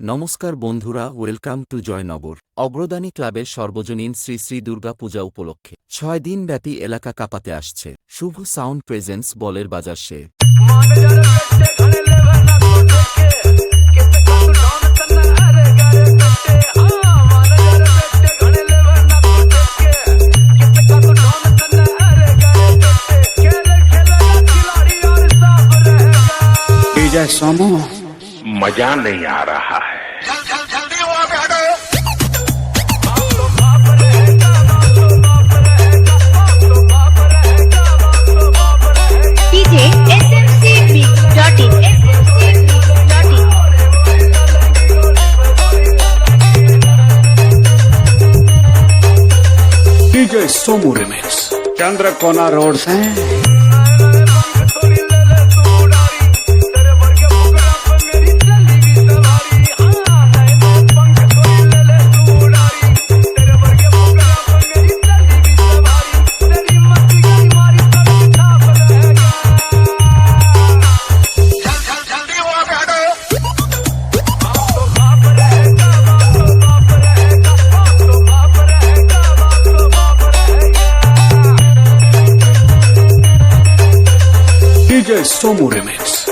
নমস্কার বন্ধুরা welcome to Joynagar অগ্রদানী ক্লাবের সর্বজনীন শ্রী শ্রী দুর্গা পূজা উপলক্ষে ছয় দিন ব্যাপী এলাকা কাঁপাতে আসছে শুভ সাউন্ড প্রেজেন্স বলের বাজার সে विजय सोमू मजा नहीं आ रहा DJ Somu Road. Και εσώ μου ρε μες